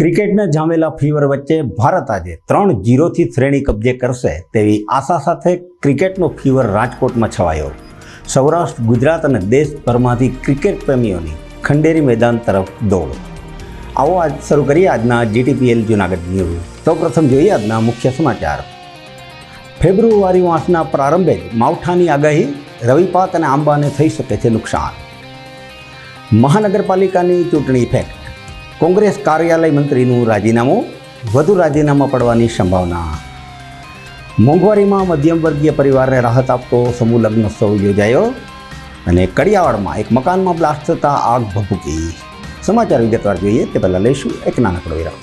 ક્રિકેટને જામેલા fever વચ્ચે ભારત આજે ત્રણ જીરોથી શ્રેણી કબજે કરશે તેવી આશા સાથે ક્રિકેટનો ફીવર રાજકોટમાં છવાયો. સૌરાષ્ટ્ર, ગુજરાત અને દેશભરમાંથી ક્રિકેટ પ્રેમીઓની ખંડેરી મેદાન તરફ દોડ. આવો આજ શરૂ કરીએ આજના જીટીપીએલ જૂનાગઢ ન્યૂઝ. સૌપ્રથમ જોઈએ આજના મુખ્ય સમાચાર. ફેબ્રુઆરી માસના પ્રારંભે જ માવઠાની આગાહી, રવિપાત અને આંબાને થઈ શકે છે નુકસાન. મહાનગરપાલિકાની ચૂંટણી ઇફેક્ટ કોંગ્રેસ કાર્યાલય મંત્રીનું રાજીનામું વધુ રાજીનામા પડવાની સંભાવના. મોંઘવારીમાં મધ્યમ વર્ગીય પરિવારને રાહત આપતો સમૂહ લગ્નોત્સવ યોજાયો અને કડિયાવાડમાં એક મકાનમાં બ્લાસ્ટ થતાં આગ ભભૂકી. સમાચાર વિગતવાર જોઈએ તે પહેલાં લઈશું એક નાનકડો વિરામ.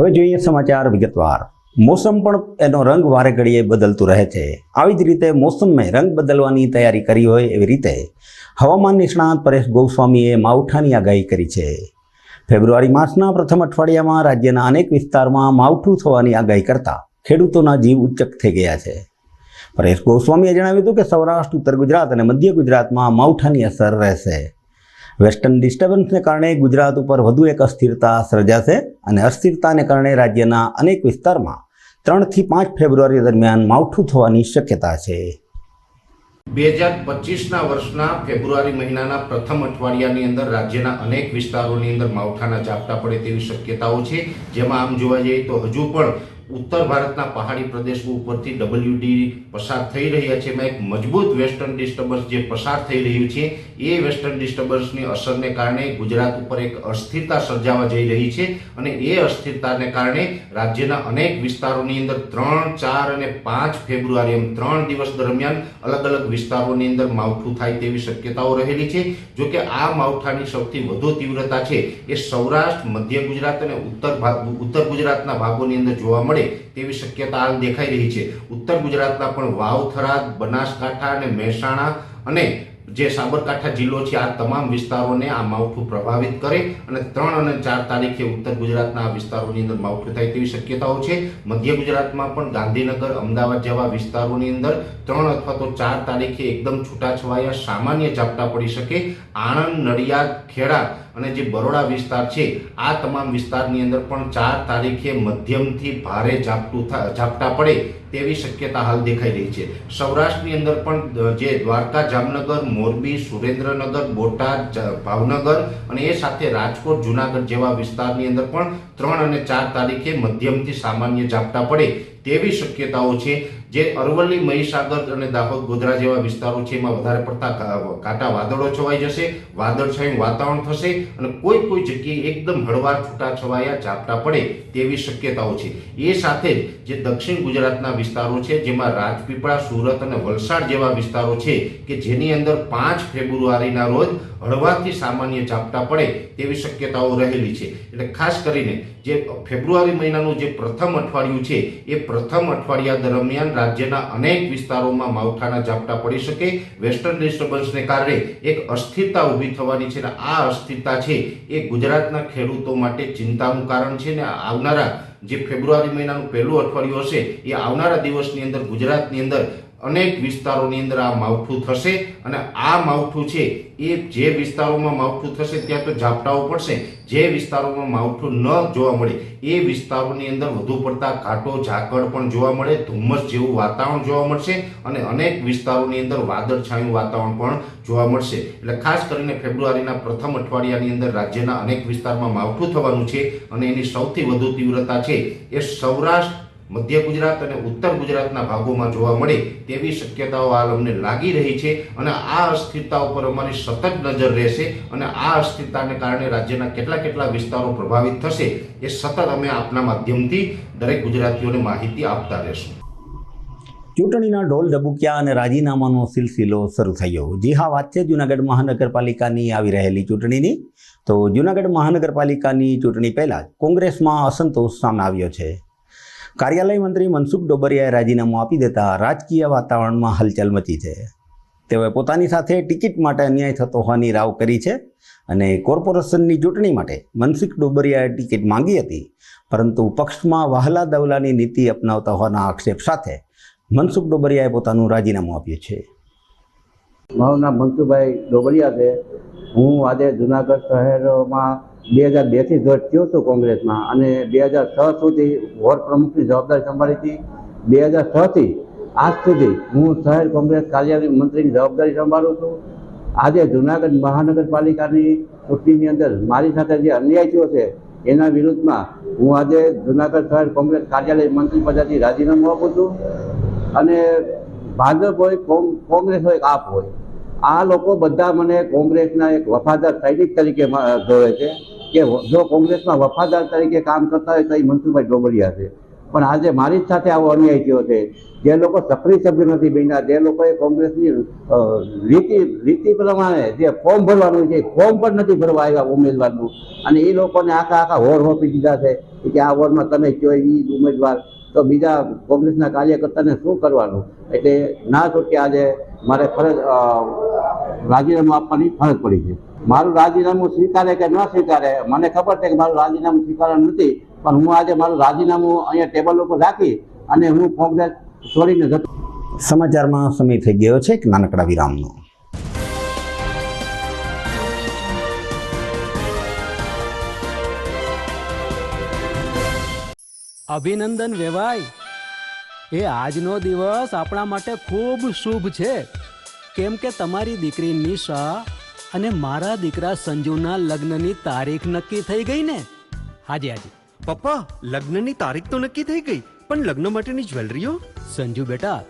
હવે જોઈએ સમાચાર વિગતવાર. મોસમ પણ એનો રંગ વારે ઘડીએ બદલતું રહે છે. આવી જ રીતે મોસમે રંગ બદલવાની તૈયારી કરી હોય એવી રીતે હવામાન નિષ્ણાત પરેશ ગોસ્વામીએ માવઠાની આગાહી કરી છે. ફેબ્રુઆરી માસના પ્રથમ અઠવાડિયામાં રાજ્યના અનેક વિસ્તારમાં માવઠું થવાની આગાહી કરતા ખેડૂતોના જીવ ઉચ્ચક થઈ ગયા છે. પરેશ ગોસ્વામીએ જણાવ્યું હતું કે સૌરાષ્ટ્ર, ઉત્તર ગુજરાત અને મધ્ય ગુજરાતમાં માવઠાની અસર રહેશે. વેસ્ટર્ન ડિસ્ટર્બન્સને કારણે ગુજરાત ઉપર વધુ એક અસ્થિરતા સર્જાશે અને અસ્થિરતાને કારણે રાજ્યના અનેક વિસ્તારમાં ત્રણથી પાંચ ફેબ્રુઆરી દરમિયાન માવઠું થવાની શક્યતા છે. બે હજાર પચીસના વર્ષના ફેબ્રુઆરી મહિનાના પ્રથમ અઠવાડિયાની અંદર રાજ્યના અનેક વિસ્તારોની અંદર માવઠાના ઝાપટા પડે તેવી શક્યતાઓ છે. જેમાં આમ જોવા જઈએ તો હજુ પણ ઉત્તર ભારતના પહાડી પ્રદેશો ઉપરથી ડબલ્યુડી પસાર થઈ રહ્યા છે. એમાં એક મજબૂત વેસ્ટર્ન ડિસ્ટર્બન્સ જે પસાર થઈ રહ્યું છે, એ વેસ્ટર્ન ડિસ્ટર્બન્સની અસરને કારણે ગુજરાત ઉપર એક અસ્થિરતા સર્જાવા જઈ રહી છે અને એ અસ્થિરતાને કારણે રાજ્યના અનેક વિસ્તારોની અંદર ત્રણ, ચાર અને પાંચ ફેબ્રુઆરી એમ ત્રણ દિવસ દરમિયાન અલગ અલગ વિસ્તારોની અંદર માવઠું થાય તેવી શક્યતાઓ રહેલી છે. જો કે આ માવઠાની સૌથી વધુ તીવ્રતા છે એ સૌરાષ્ટ્ર, મધ્ય ગુજરાત અને ઉત્તર ઉત્તર ગુજરાતના ભાગોની અંદર જોવા મળે તેવી શક્યતા દેખાઈ રહી છે. ઉત્તર ગુજરાતના પણ વાવ બનાસકાંઠા અને મહેસાણા અને જે સાબરકાંઠા જિલ્લો છે, આ તમામ વિસ્તારોને આ માવઠું પ્રભાવિત કરે અને ત્રણ અને ચાર તારીખે ઉત્તર ગુજરાતના આ વિસ્તારોની અંદર માવઠું થાય તેવી શક્યતાઓ છે. મધ્ય ગુજરાતમાં પણ ગાંધીનગર, અમદાવાદ જેવા વિસ્તારોની અંદર ત્રણ અથવા તો ચાર તારીખે એકદમ છૂટાછવાયા સામાન્ય ઝાપટા પડી શકે. આણંદ, નડિયાદ, ખેડા અને જે બરોડા વિસ્તાર છે, આ તમામ વિસ્તારની અંદર પણ ચાર તારીખે મધ્યમથી ભારે ઝાપટું ઝાપટા પડે તેવી શક્યતા હાલ દેખાઈ રહી છે. સૌરાષ્ટ્રની અંદર પણ જે દ્વારકા, જામનગર, મોરબી, સુરેન્દ્રનગર, બોટાદ ભાવનગર અને એ સાથે રાજકોટ, જુનાગઢ જેવા વિસ્તારની અંદર પણ ત્રણ અને ચાર તારીખે મધ્યમથી સામાન્ય ઝાપટા પડે તેવી શક્યતાઓ છે. જે અરવલ્લી, મહીસાગર અને દાહોદ, ગોધરા જેવા વિસ્તારો છે, એમાં વધારે પડતા કાંટા વાદળો છવાઈ જશે, વાદળછાયું વાતાવરણ થશે અને કોઈ કોઈ જગ્યાએ એકદમ હળવા છૂટા છવાયા ઝાપટા પડે તેવી શક્યતાઓ છે. એ સાથે જ જે દક્ષિણ ગુજરાતના વિસ્તારો છે, જેમાં રાજપીપળા, સુરત અને વલસાડ જેવા વિસ્તારો છે, કે જેની અંદર પાંચ ફેબ્રુઆરીના રોજ હળવાથી સામાન્ય ઝાપટા પડે તેવી શક્યતાઓ રહેલી છે. એટલે ખાસ કરીને જે ફેબ્રુઆરી મહિનાનું જે પ્રથમ અઠવાડિયું છે, એ પ્રથમ અઠવાડિયા દરમિયાન રાજ્યના અનેક વિસ્તારોમાં માવઠાના ઝાપટા પડી શકે. વેસ્ટર્ન ડિસ્ટર્બન્સને કારણે એક અસ્થિરતા ઊભી થવાની છે અને આ અસ્થિરતા છે એ ગુજરાતના ખેડૂતો માટે ચિંતાનું કારણ છે ને આવનારા જે ફેબ્રુઆરી મહિનાનું પહેલું અઠવાડિયું હશે, એ આવનારા દિવસની અંદર ગુજરાતની અંદર અનેક વિસ્તારોની અંદર આ માવઠું થશે અને આ માવઠું છે એ જે વિસ્તારોમાં માવઠું થશે ત્યાં તો ઝાપટાઓ પડશે. જે વિસ્તારોમાં માવઠું ન જોવા મળે, એ વિસ્તારોની અંદર વધુ પડતા કાંટો, ઝાકળ પણ જોવા મળે, ધુમ્મસ જેવું વાતાવરણ જોવા મળશે અને અનેક વિસ્તારોની અંદર વાદળછાયું વાતાવરણ પણ જોવા મળશે. એટલે ખાસ કરીને ફેબ્રુઆરીના પ્રથમ અઠવાડિયાની અંદર રાજ્યના અનેક વિસ્તારમાં માવઠું થવાનું છે અને એની સૌથી વધુ તીવ્રતા છે એ સૌરાષ્ટ્ર મધ્ય ગુજરાત અને ઉત્તર ગુજરાતના ભાગોમાં જોવા મળે તેવી શક્યતાઓ હાલ અમને લાગી રહી છે અને આ અસ્થિરતા ઉપર અમારી સતત નજર રહેશે અને આ અસ્થિરતાને કારણે રાજ્યના કેટલા કેટલા વિસ્તારો પ્રભાવિત થશે એ સતત અમે આપના માધ્યમથી દરેક ગુજરાતીઓને માહિતી આપતા રહેશું. ચૂંટણીના ઢોલ ઢબુક્યા અને રાજીનામાનો સિલસિલો શરૂ થયો. જી હા, વાત છે જૂનાગઢ મહાનગરપાલિકાની આવી રહેલી ચૂંટણીની. તો જૂનાગઢ મહાનગરપાલિકાની ચૂંટણી પહેલાં કોંગ્રેસમાં અસંતોષ સામે આવ્યો છે. કાર્યાલય મંત્રી મનસુખ ડોબરિયાએ રાજીનામું આપી દેતા રાજકીય વાતાવરણમાં હલચલ મચી છે. તેઓએ પોતાની સાથે ટિકિટ માટે અન્યાય થતો હોવાની રાવ કરી છે અને કોર્પોરેશનની ચૂંટણી માટે મનસુખ ડોબરિયાએ ટિકિટ માંગી હતી, પરંતુ પક્ષમાં વહાલા દવલાની નીતિ અપનાવતા હોવાના આક્ષેપ સાથે મનસુખ ડોબરિયાએ પોતાનું રાજીનામું આપ્યું છે. મારું નામ મનસુખભાઈ ડોબરિયા છે. હું આજે જુનાગઢ શહેરમાં બે હજાર બેથી જોડ થયો છું કોંગ્રેસમાં અને બે હજાર છ સુધી વોર્ડ પ્રમુખની જવાબદારી સંભાળી હતી. બે હજાર છથી આજ સુધી હું શહેર કોંગ્રેસ કાર્યાલય મંત્રીની જવાબદારી સંભાળું છું. આજે જુનાગઢ મહાનગરપાલિકાની ચૂંટણીની અંદર મારી સાથે જે અન્યાય થયો છે, એના વિરુદ્ધમાં હું આજે જુનાગઢ શહેર કોંગ્રેસ કાર્યાલય મંત્રી પદાથી રાજીનામું આપું છું. અને ભાજપ હોય, કોંગ- કોંગ્રેસ હોય, આપ હોય, આ લોકો બધા મને કોંગ્રેસના એક વફાદાર સૈનિક તરીકે જોવે છે. કે જો કોંગ્રેસમાં વફાદાર તરીકે કામ કરતા હોય તો એ મનસુખભાઈ ડોબરિયા છે. પણ આજે મારી જ સાથે આવો અન્યાય થયો છે. જે લોકો સક્રિય સભ્ય નથી બન્યા, જે લોકોએ કોંગ્રેસની રીતિ રીતિ પ્રમાણે જે ફોર્મ ભરવાનું છે ફોર્મ પણ નથી ભરવા આવ્યા ઉમેદવારનું. અને એ લોકોને આખા આખા હોર હોપી દીધા છે કે આ વોર્ડમાં તમે કયો એ ઉમેદવાર. તો બીજા કોંગ્રેસના કાર્યકર્તાને શું કરવાનું? એટલે ના છૂટકે આજે મારે ફરજ રાજીનામું આપવાની ફરજ પડી છે. મારું રાજીનામું સ્વીકારે કે ન સ્વીકારે મને ખબર છે કે મારું રાજીનામું સ્વીકારવાનું નથી પણ હું આજે મારું રાજીનામું અહીંયા ટેબલ ઉપર રાખી અને હું કોંગ્રેસ છોડીને જતો સમાચારમાં સમય થઈ ગયો છે એક નાનકડા વિરામનો. અભિનંદન વેવાય એ આજનો દિવસ આપણા માટે ખૂબ શુભ છે. કેમ કે તમારી દીકરી નિશા અને મારા દીકરા સંજુના લગ્નની તારીખ નક્કી થઈ ગઈ ને? હાજી હાજી. પપ્પા લગ્નની તારીખ તો નક્કી થઈ ગઈ પણ લગ્ન માટેની જ્વેલરીઓ? સંજુ બેટા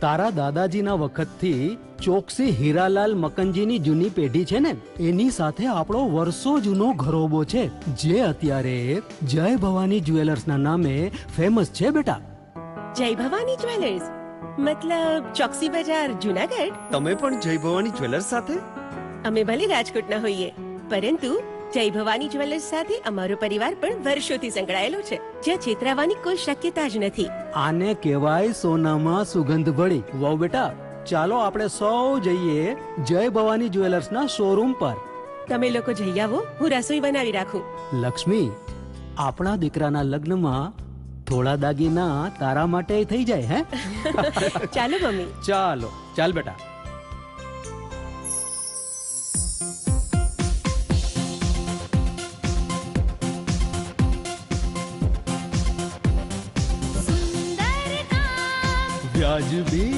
તારા દાદાજીના વખતથી ચોકસી હીરાલાલ મકનજીની જૂની પેઢી છે ને? એની સાથે આપણો વર્ષો જૂનો ઘરોબો છે. જે અત્યારે જય ભવાની જ્વેલર્સના નામે ફેમસ છે બેટા. જય ભવાની જ્વેલર્સ. મતલબ ચોકસી બજાર જુનાગઢ? તમે પણ જય ભવાની જ્વેલર્સ સાથે? અમે ભલે રાજકોટના હોઈએ પરંતુ જય ભવાની જ્વેલર્સ સાથે અમારો પરિવાર પણ વર્ષોથી સંકળાયેલો છે. જ્યાં છેતરાવાની કોઈ શક્યતા જ નથી. આને કહેવાય સોનામાં સુગંધ ભળી વાવ બેટા ચાલો આપણે સૌ જઈએ જય ભવાની જ્વેલર્સના શોરૂમ પર. તમે લોકો જઈ આવો હું રસોઈ બનાવી રાખું. લક્ષ્મી આપણા દીકરાના લગ્નમાં થોડા દાગીના તારા માટે થઈ જાય હે ચાલો મમ્મી ચાલો ચાલ બેટા સુંદર કામ વ્યાજબી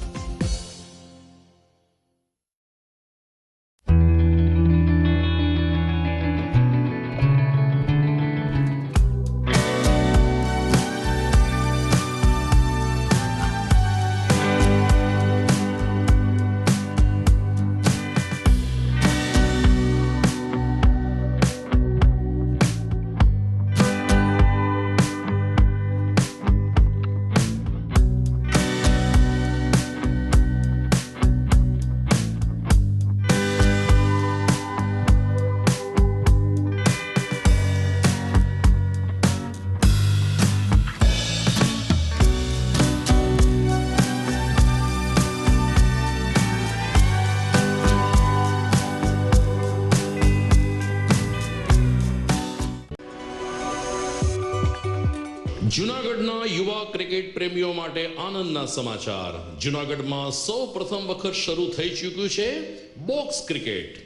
પ્રેમીઓ માટે આનંદના સમાચાર. જુનાગઢમાં સૌ પ્રથમ વખત શરૂ થઈ ચૂક્યું છે box cricket.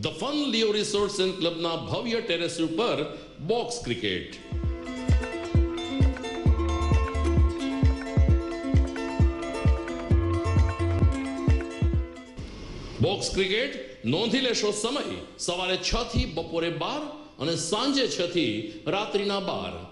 The fun Leo resorts and ક્લબના ભવ્ય ટેરેસ ઉપર બોક્સ ક્રિકેટ. બોક્સ ક્રિકેટ નોંધી લેશો સમય. સવારે છ થી બપોરે બાર અને સાંજે છ થી રાત્રિના બાર.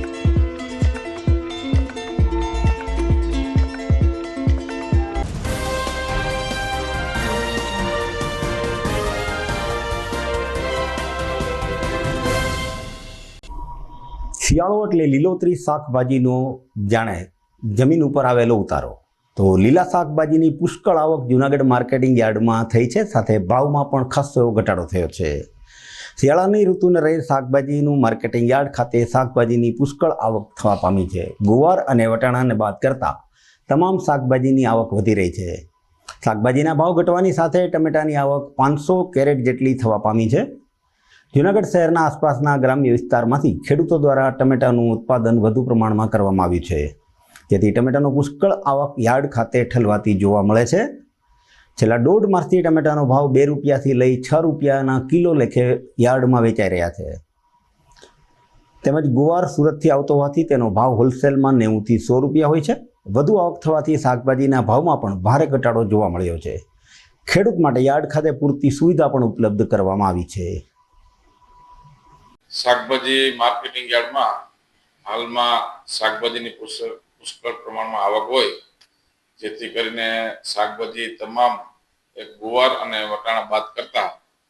શિયાળો એટલે લીલોતરી શાકભાજીનો જાણે જમીન ઉપર આવેલો ઉતારો. તો લીલા શાકભાજીની પુષ્કળ આવક જૂનાગઢ માર્કેટિંગ યાર્ડમાં થઈ છે. સાથે ભાવમાં પણ ખાસો એવો ઘટાડો થયો છે. શિયાળાની ઋતુને રહી શાકભાજીનું માર્કેટિંગ યાર્ડ ખાતે શાકભાજીની પુષ્કળ આવક થવા પામી છે. ગુવાર અને વટાણાને બાદ કરતાં તમામ શાકભાજીની આવક વધી રહી છે. શાકભાજીના ભાવ ઘટવાની સાથે ટમેટાની આવક પાંચસો કેરેટ જેટલી થવા પામી છે. જૂનાગઢ શહેરના આસપાસના ગ્રામ્ય વિસ્તારમાંથી ખેડૂતો દ્વારા ટમેટાનું ઉત્પાદન વધુ પ્રમાણમાં કરવામાં આવ્યું છે. જેથી ટમેટાનો પુષ્કળ આવક યાર્ડ ખાતે ઠલવાતી જોવા મળે છે. છેલ્લા દોઢ માસથી ટમેટાનો ભાવ બે રૂપિયાથી લઈ છ રૂપિયાના કિલો લેખે યાર્ડમાં વેચાઈ રહ્યા છે. તેમજ ગુવાર સુરતથી આવતો હોવાથી તેનો ભાવ હોલસેલમાં નેવુંથી સો રૂપિયા હોય છે. વધુ આવક થવાથી શાકભાજીના ભાવમાં પણ ભારે ઘટાડો જોવા મળ્યો છે. ખેડૂત માટે યાર્ડ ખાતે પૂરતી સુવિધા પણ ઉપલબ્ધ કરવામાં આવી છે. શાકભાજી માર્કેટિંગ યાર્ડમાં હાલમાં શાકભાજીની પુષ્કળ પ્રમાણમાં આવક હોય, જેથી કરીને શાકભાજી તમામ એક ગુવાર અને વટાણા બાદ કરતા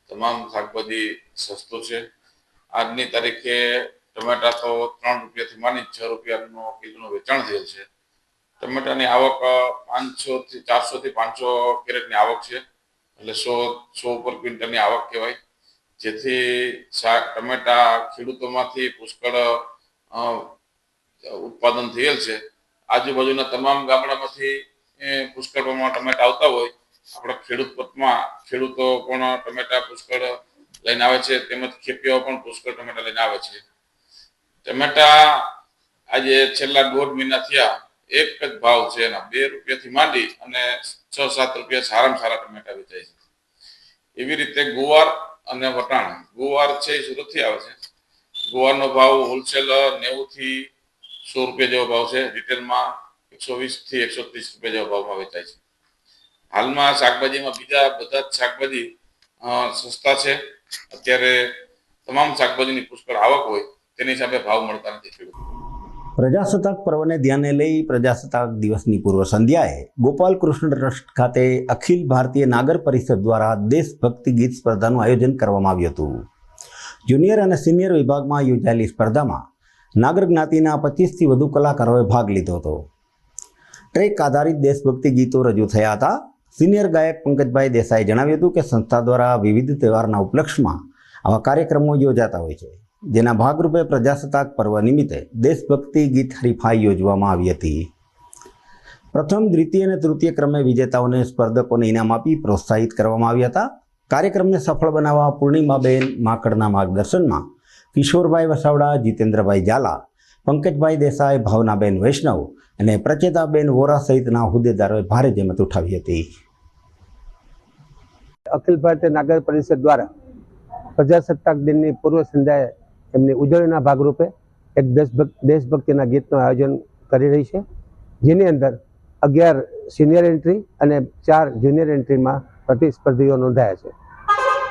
તમામ શાકભાજી સસ્તું છે. આજની તારીખે ટમેટા તો ત્રણ રૂપિયાથી માની છ રૂપિયાનો કિલોનું વેચાણ થયેલ છે. ટમેટાની આવક પાંચસો થી ચારસો થી પાંચસો કેરેટની આવક છે. એટલે સો સો ઉપર ક્વિન્ટલની આવક કહેવાય. જેથી શાક, ટમેટા, ખેડૂતોમાંથી પુષ્કળ ઉત્પાદન થયેલ છે. આજુબાજુના તમામ ગામડામાંથી પુષ્કળ પ્રમાણમાં ટમેટા આવતા હોય. આપણા ખેડૂત પથમાં ખેડૂતો પણ ટમેટા પુષ્કળ લઈને આવે છે. તેમજ ખેપીઓ પણ પુષ્કળ ટમેટા લઈને આવે છે. ટમેટા આજે છેલ્લા દોઢ મહિના થયા. એક જ ભાવ છે એના. બે રૂપિયાથી માંડી અને છ સાત રૂપિયા સારામાં સારા ટમેટા વેચાય છે. એવી રીતે ગુવાર અને વટાણા. ગુવાર છે એ સુરતથી આવે છે. ગુવારનો ભાવ હોલસેલ નેવું થી સો રૂપિયા જેવો ભાવ છે. રિટેલમાં એકસો વીસથી એકસો ત્રીસ રૂપિયા જેવા ભાવમાં વેચાય છે. હાલમાં શાકભાજીમાં બીજા બધા જ શાકભાજી સસ્તા છે. અત્યારે તમામ શાકભાજીની પુષ્કળ આવક હોય, તેની હિસાબે ભાવ મળતા નથી ખેડૂતો પ્રજાસત્તાક પર્વને ધ્યાને લઈ પ્રજાસત્તાક દિવસની પૂર્વ સંધ્યાએ ગોપાલ કૃષ્ણ ટ્રસ્ટ ખાતે અખિલ ભારતીય નાગર પરિષદ દ્વારા દેશભક્તિ ગીત સ્પર્ધાનું આયોજન કરવામાં આવ્યું હતું. જુનિયર અને સિનિયર વિભાગમાં યોજાયેલી સ્પર્ધામાં નાગર જ્ઞાતિના પચીસથી વધુ કલાકારોએ ભાગ લીધો હતો. ટ્રેક આધારિત દેશભક્તિ ગીતો રજૂ થયા હતા. સિનિયર ગાયક પંકજભાઈ દેસાઈએ જણાવ્યું હતું કે સંસ્થા દ્વારા વિવિધ તહેવારના ઉપલક્ષમાં આવા કાર્યક્રમો યોજાતા હોય છે. જેના ભાગરૂપે પ્રજાસત્તાક પર્વ નિમિત્તે દેશભક્તિ ગીત હરીફાઈ યોજવામાં આવી હતી. પ્રથમ, દ્વિતીય અને તૃતીય ક્રમે વિજેતાઓને સ્પર્ધકોને ઇનામ આપી પ્રોત્સાહિત કરવામાં આવ્યા હતા. કાર્યક્રમને સફળ બનાવવા પૂર્ણિમાબેન માકડના માર્ગદર્શનમાં કિશોરભાઈ વસાવડા, જીતેન્દ્રભાઈ ઝાલા, પંકજભાઈ દેસાઈ, ભાવનાબેન વૈષ્ણવ અને પ્રચેતાબેન વોરા સહિતના હોદ્દેદારોએ ભારે જહેમત ઉઠાવી હતી. અખિલ ભારતીય નાગર પરિષદ દ્વારા પ્રજાસત્તાક દિનની પૂર્વ સંધ્યાએ એમની ઉજવણીના ભાગરૂપે એક દેશભક્ત દેશભક્તિના ગીતનું આયોજન કરી રહી છે. જેની અંદર અગિયાર સિનિયર એન્ટ્રી અને ચાર જુનિયર એન્ટ્રીમાં પ્રતિસ્પર્ધીઓ નોંધાયા છે.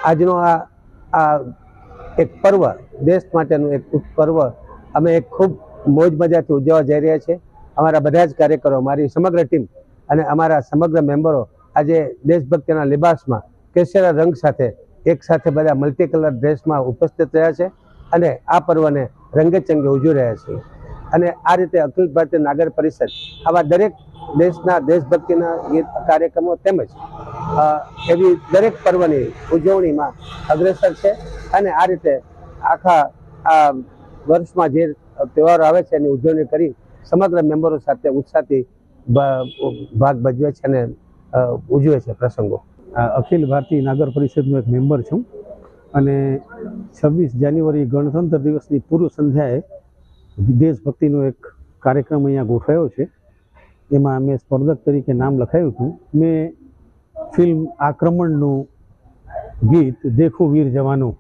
આજનો આ આ એક પર્વ, દેશ માટેનું એક પર્વ, અમે એક ખૂબ મોજ મજાથી ઉજવવા જઈ રહ્યા છીએ. અમારા બધા જ કાર્યકરો મારી સમગ્ર ટીમ અને અમારા સમગ્ર મેમ્બરો આજે દેશભક્તિના લિબાસમાં કેસરા રંગ સાથે એક સાથે બધા મલ્ટી કલર ડ્રેસમાં ઉપસ્થિત રહ્યા છે. અને આ પર્વને રંગેચંગે ઉજવી રહ્યા છે અને આ રીતે અખિલ ભારતીય નાગર પરિષદ આવા દરેક દેશના દેશભક્તિના ગીત, કાર્યક્રમો તેમજ એવી દરેક પર્વની ઉજવણીમાં અગ્રેસર છે અને આ રીતે આખા, આ વર્ષમાં જે તહેવારો આવે છે એની ઉજવણી કરી સમગ્ર મેમ્બરો સાથે ઉત્સાહથી ભાગ ભજવે છે અને ઉજવે છે પ્રસંગો. અખિલ ભારતીય નાગર પરિષદનો એક મેમ્બર છું. અને છવ્વીસ જાન્યુઆરી ગણતંત્ર દિવસની પૂર્વ સંધ્યાએ દેશભક્તિનો એક કાર્યક્રમ અહીંયા ગોઠવાયો છે. એમાં મેં સ્પર્ધક તરીકે નામ લખાયું હતું. મેં ફિલ્મ આક્રમણનું ગીત દેખો વીર જવાનો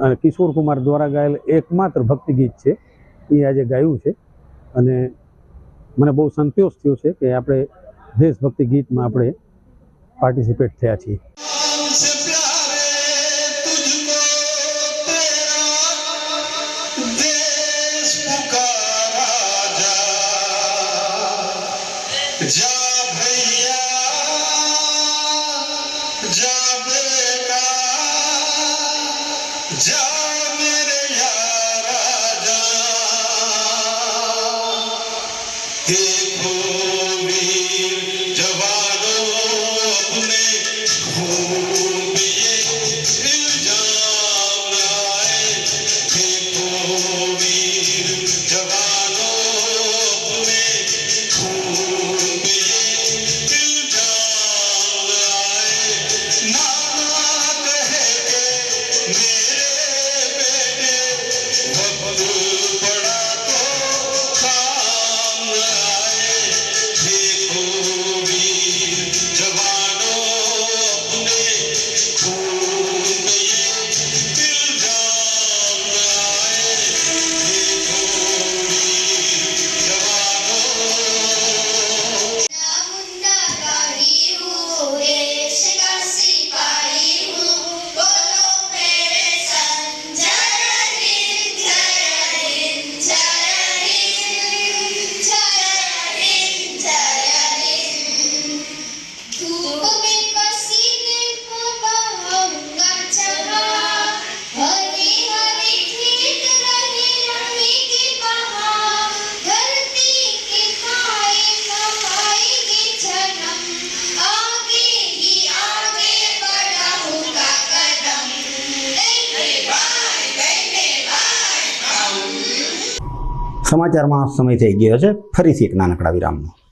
અને કિશોર કુમાર દ્વારા ગાયેલ એકમાત્ર ભક્તિ ગીત છે. એ આજે ગાયું છે. અને મને બહુ સંતોષ થયો છે કે આપણે દેશભક્તિ ગીતમાં આપણે પાર્ટિસિપેટ થયા છીએ. સમાચારમાં સમય થઈ ગયો છે. ફરીથી એક નાનકડા વિરામનો.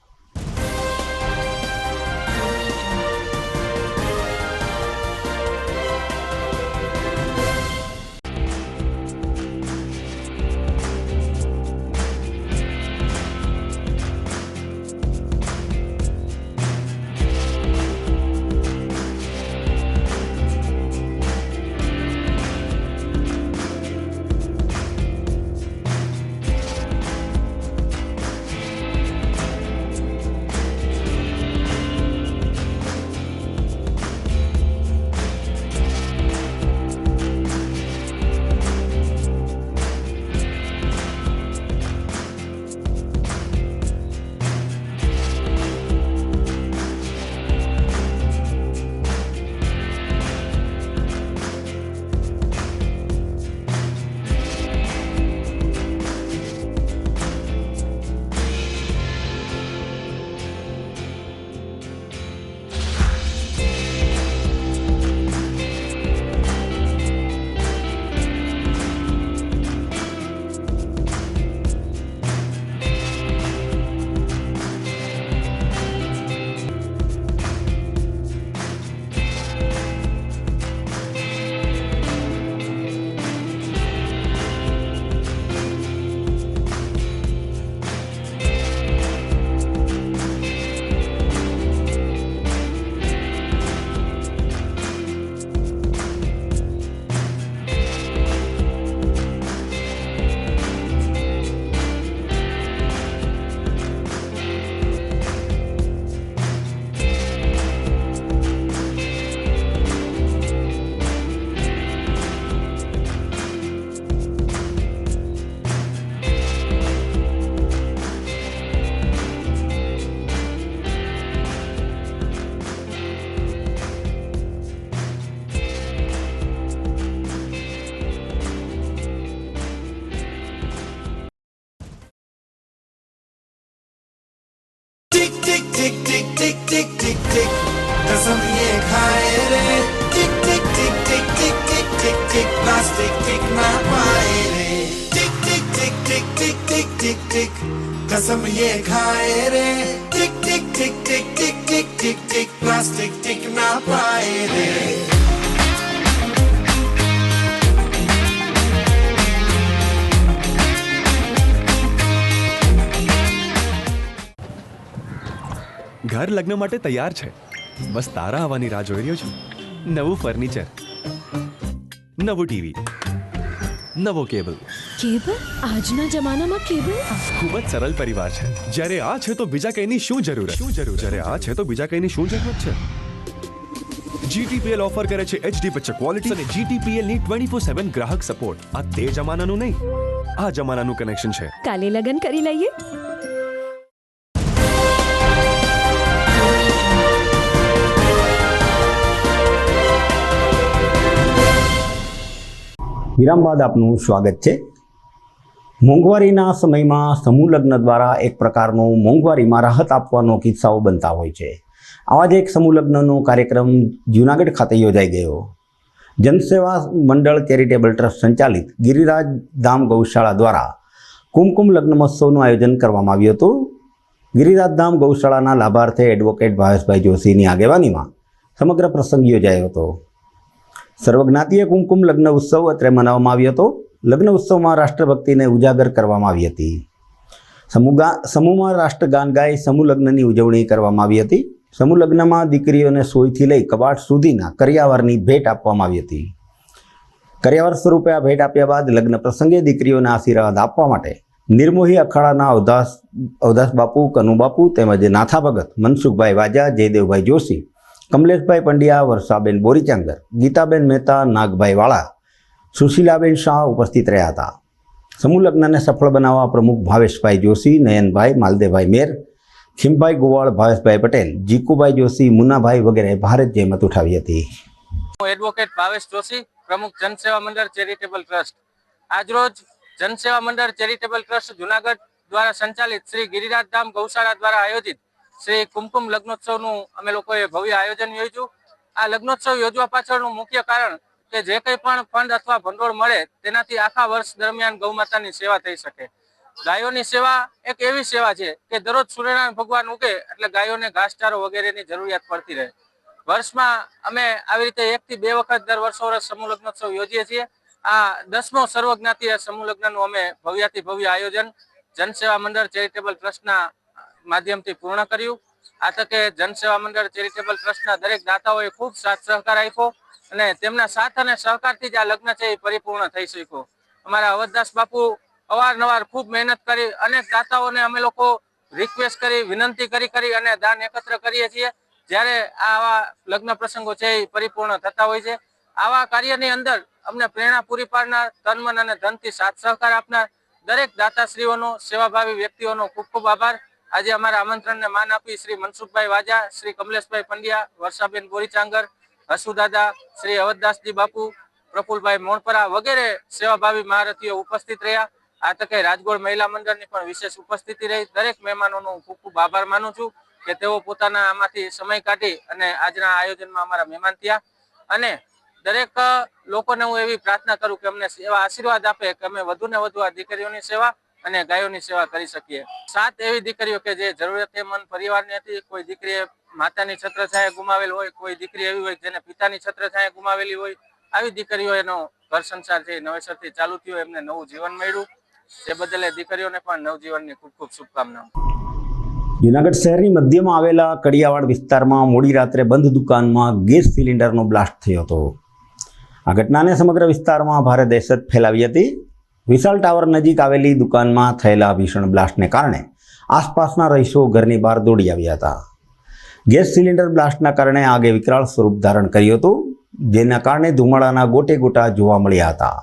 tick, tick, tick, tick, plastic tikna paere. ઘર લગ્ન માટે તૈયાર છે. બસ તારા આવવાની રાહ જોઈ રહ્યો છું. નવું ફર્નિચર નવું ટીવી નવો કેબલ કેબલ? આજના જમાનામાં કેબલ? ખૂબ જ સરળ પરિવાર છે. જ્યારે આ છે તો બીજા કઈની શું જરૂર શું જરૂર જ્યારે આ છે તો બીજા કઈની શું જરૂર છે? GTPL ઓફર કરે છે HD પિક્ચર ક્વોલિટી અને GTPL ની 24/7 ગ્રાહક સપોર્ટ આ તે જમાનાનું નહીં. આ જમાનાનું કનેક્શન છે. કાલે લગન કરી લઈએ. વિરામ બાદ આપનું સ્વાગત છે. મોંઘવારીના સમયમાં સમૂહ લગ્ન દ્વારા એક પ્રકારનો મોંઘવારીમાં રાહત આપવાનો કિસ્સાઓ બનતા હોય છે. આવા જ એક સમૂહ લગ્નનો કાર્યક્રમ જૂનાગઢ ખાતે યોજાઈ ગયો. જનસેવા મંડળ ચેરિટેબલ ટ્રસ્ટ સંચાલિત ગિરિરાજ ધામ ગૌશાળા દ્વારા કુમકુમ લગ્ન મહોત્સવનું આયોજન કરવામાં આવ્યું હતું. ગિરિરાજ ધામ ગૌશાળાના લાભાર્થે એડવોકેટ ભાવેશભાઈ જોશીની આગેવાનીમાં સમગ્ર પ્રસંગ યોજાયો હતો. સર્વજ્ઞાતીય કુમકુમ લગ્ન ઉત્સવ અત્રે મનાવવામાં આવ્યો હતો. લગ્ન ઉત્સવમાં રાષ્ટ્રભક્તિને ઉજાગર કરવામાં આવી હતી. સમૂહગા સમૂહમાં રાષ્ટ્રગાન ગાઈ સમૂહ લગ્નની ઉજવણી કરવામાં આવી હતી. સમૂહ લગ્નમાં દીકરીઓને સોયથી લઈ કબાટ સુધીના કરિયાવરની ભેટ આપવામાં આવી હતી. કરિયાવર સ્વરૂપે આ ભેટ આપ્યા બાદ લગ્ન પ્રસંગે દીકરીઓને આશીર્વાદ આપવા માટે નિર્મોહી અખાડાના અવદાસ અવદાસ બાપુ, કનુ બાપુ તેમજ નાથા ભગત, મનસુખભાઈ વાજા, જયદેવભાઈ જોશી, કમલેશભાઈ પંડ્યા, વર્ષાબેન બોરીચાંગર, ગીતાબેન મહેતા, નાગભાઈ વાળા સુશીલાબેન શાહ ઉપસ્થિત રહ્યા હતા. સમૂહ લગ્નને સફળ બનાવવા પ્રમુખ ભાવેશભાઈ જોશી, નયનભાઈ, માલદેવભાઈ મેર, ખીમભાઈ ગોવાળ, ભાવેશભાઈ પટેલ જીકુભાઈ જોશી, મુનાભાઈ વગેરે ભારત જહેમત ઉઠાવી હતી. એડવોકેટ ભાવેશ જોશી, પ્રમુખ જનસેવા મંડળ ચેરિટેબલ ટ્રસ્ટ આજરોજ જનસેવા મંડળ ચેરિટેબલ ટ્રસ્ટ જુનાગઢ દ્વારા સંચાલિત શ્રી ગિરિરાજ ધામ ગૌશાળા દ્વારા આયોજિત શ્રી કુમકુમ લગ્નોત્સવનું અમે લોકોએ ભવ્ય આયોજન યોજ્યું. આ લગ્નોત્સવ યોજવા પાછળનું મુખ્ય કારણ કે જે કંઈ પણ ફંડ અથવા ભંડોળ મળે, તેનાથી આખા વર્ષ દરમિયાન ગૌ માતાની સેવા થઈ શકે. ગાયોની સેવા એક એવી સેવા છે કે દરરોજ સૂર્યનારાયણ ભગવાન ઉગે એટલે ગાયોને ઘાસચારો વગેરેની જરૂરિયાત પડતી રહે. વર્ષમાં અમે આવી રીતે એક થી બે વખત દર વર્ષો વર્ષ સમૂહ લગ્નોત્સવ યોજીએ છીએ. આ દસમો સર્વજ્ઞાતીય સમૂહ લગ્નનું અમે ભવ્યાથી ભવ્ય આયોજન જનસેવા મંડળ ચેરિટેબલ ટ્રસ્ટના માધ્યમથી પૂર્ણ કર્યું. આ તકે જનસેવા મંડળ ચેરિટેબલ ટ્રસ્ટના દરેક દાતાઓએ ખૂબ સાથ સહકાર આપ્યો અને તેમના સાથ અને સહકારથી જ આ લગ્ન છે એ પરિપૂર્ણ થઈ શક્યો. અમારા અવધદાસ બાપુ અવારનવાર ખૂબ મહેનત કરી અનેક દાતાઓને અમે લોકો રિક્વેસ્ટ કરી, વિનંતી કરી કરી અને દાન એકત્ર કરીએ છીએ. જ્યારે આવા લગ્ન પ્રસંગો છે એ પરિપૂર્ણ થતા હોય છે. આવા કાર્યની અંદર અમને પ્રેરણા પૂરી પાડનાર, તન, મન અને ધનથી સાથ સહકાર આપનાર દરેક દાતાશ્રીઓનો, સેવાભાવી વ્યક્તિઓનો ખૂબ ખૂબ આભાર. આજે અમારા આમંત્રણને માન આપી શ્રી મનસુખભાઈ વાજા, શ્રી કમલેશભાઈ પંડ્યા, વર્ષાબેન બોરીચાંગર, હસુદાદા, શ્રી અવધદાસજી બાપુ, પ્રફુલભાઈ મોણપરા વગેરે સેવાભાવી મહારથીઓ ઉપસ્થિત રહ્યા. આ તકે રાજગોળ મહિલા મંડળની પણ વિશેષ ઉપસ્થિતિ રહી. દરેક મહેમાનોનો હું ખૂબ ખૂબ આભાર માનું છું કે તેઓ પોતાના આમાંથી સમય કાઢી અને આજના આયોજનમાં અમારા મહેમાન થયા. અને દરેક લોકોને હું એવી પ્રાર્થના કરું કે અમને એવા આશીર્વાદ આપે, કે અમે વધુ ને વધુ આ દીકરીઓની સેવા અને ગાયોની સેવા કરી શકીએ. સાત એવી દીકરીઓ કે જે જરૂરિયાતમંદ પરિવારની હતી, કોઈ દીકરીએ માતાની છત્રછાયા ગુમાવેલ હોય, કોઈ દીકરી એવી હોય જેને પિતાની છત્રછાયા ગુમાવેલી હોય, આવી દીકરીઓ એનો ઘર સંસાર છે નવેસરથી ચાલુ થયો, એમને નવું જીવન મળ્યું. તે બદલે દીકરીઓને પણ નવજીવનની ખૂબ ખૂબ શુભકામનાઓ. જુનાગઢ શહેરની મધ્યમાં આવેલા કડિયાવાડ વિસ્તારમાં મોડી રાત્રે બંધ દુકાનમાં ગેસ સિલિન્ડરનો બ્લાસ્ટ થયો હતો. આ ઘટનાને સમગ્ર વિસ્તારમાં ભારે દહેશત ફેલાવી હતી. વિશાલ ટાવર નજીક આવેલી દુકાનમાં થયેલા ભીષણ બ્લાસ્ટને કારણે આસપાસના રહીશો ઘરની બહાર દોડી આવ્યા હતા. ગેસ સિલિન્ડર બ્લાસ્ટના કારણે આગે વિકરાળ સ્વરૂપ ધારણ કર્યું હતું, જેના કારણે ધુમાડાના ગોટે ગોટા જોવા મળ્યા હતા.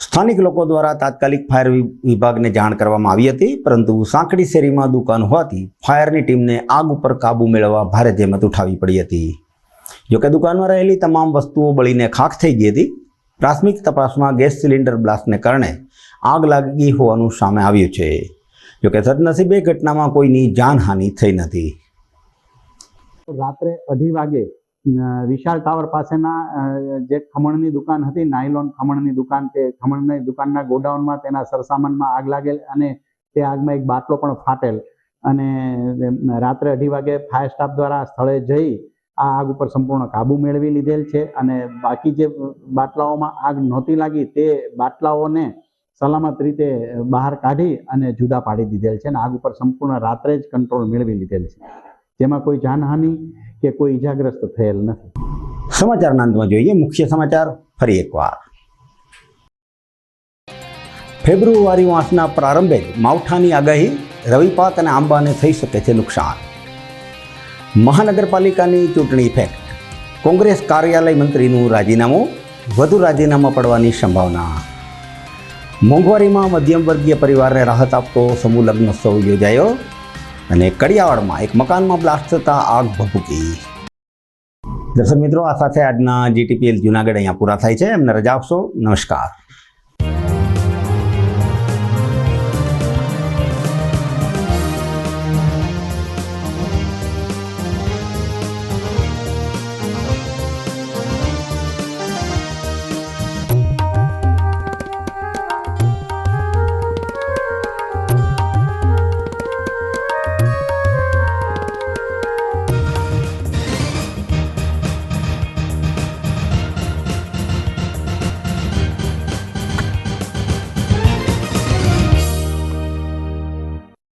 સ્થાનિક લોકો દ્વારા તાત્કાલિક ફાયર વિભાગને જાણ કરવામાં આવી હતી, પરંતુ સાંકડી શેરીમાં દુકાન હોવાથી ફાયરની ટીમને આગ ઉપર કાબૂ મેળવવા ભારે જહેમત ઉઠાવી પડી હતી. જોકે દુકાનમાં રહેલી તમામ વસ્તુઓ બળીને ખાખ થઈ ગઈ હતી પ્રાથમિક તપાસમાં ગેસ સિલિન્ડર બ્લાસ્ટને કારણે આગ લાગી હોવાનું સામે આવ્યું છે. જોકે સદનસીબે ઘટનામાં કોઈની જાનહાનિ થઈ નથી. રાત્રે અઢી વાગે વિશાળ ટાવર પાસેના જે ખમણની દુકાન હતી, નાયલોન ખમણની દુકાન, તે ખમણની દુકાનના ગોડાઉનમાં તેના સરસામાનમાં આગ લાગેલ અને તે આગમાં એક બાટલો પણ ફાટેલ. અને રાત્રે અઢી વાગે ફાયર સ્ટાફ દ્વારા સ્થળે જઈ આ આગ ઉપર સંપૂર્ણ કાબુ મેળવી લીધેલ છે અને બાકી જે બાટલાઓમાં આગ નહોતી લાગી તે બાટલાઓને સલામત રીતે બહાર કાઢી અને જુદા પાડી દીધેલ છે અને આગ ઉપર સંપૂર્ણ રાત્રે જ કંટ્રોલ મેળવી લીધેલ છે. જેમાં કોઈ જાનહાનિ કે કોઈ ઈજાગ્રસ્ત થયેલ નથી. સમાચારના અંતમાં જોઈએ. મુખ્ય સમાચાર ફરી એકવાર. ફેબ્રુઆરી માસના પ્રારંભે માવઠાની આગાહી રવિપાક અને આંબાને થઈ શકે છે નુકસાન. મહાનગરપાલિકાની ચૂંટણી ઇફેક્ટ કોંગ્રેસ કાર્યાલય મંત્રીનું રાજીનામું વધુ રાજીનામા પડવાની સંભાવના. મોંઘવારીમાં મધ્યમ વર્ગીય પરિવારને રાહત આપતો સમૂહ લગ્નોત્સવ યોજાયો અને કડિયાવાડમાં એક મકાનમાં બ્લાસ્ટ થતાં આગ ભભૂકી. દર્શક મિત્રો, આ સાથે આજના જીટીપીએલ જુનાગઢ અહીંયા પૂરા થાય છે. એમને રજા આપશો. નમસ્કાર.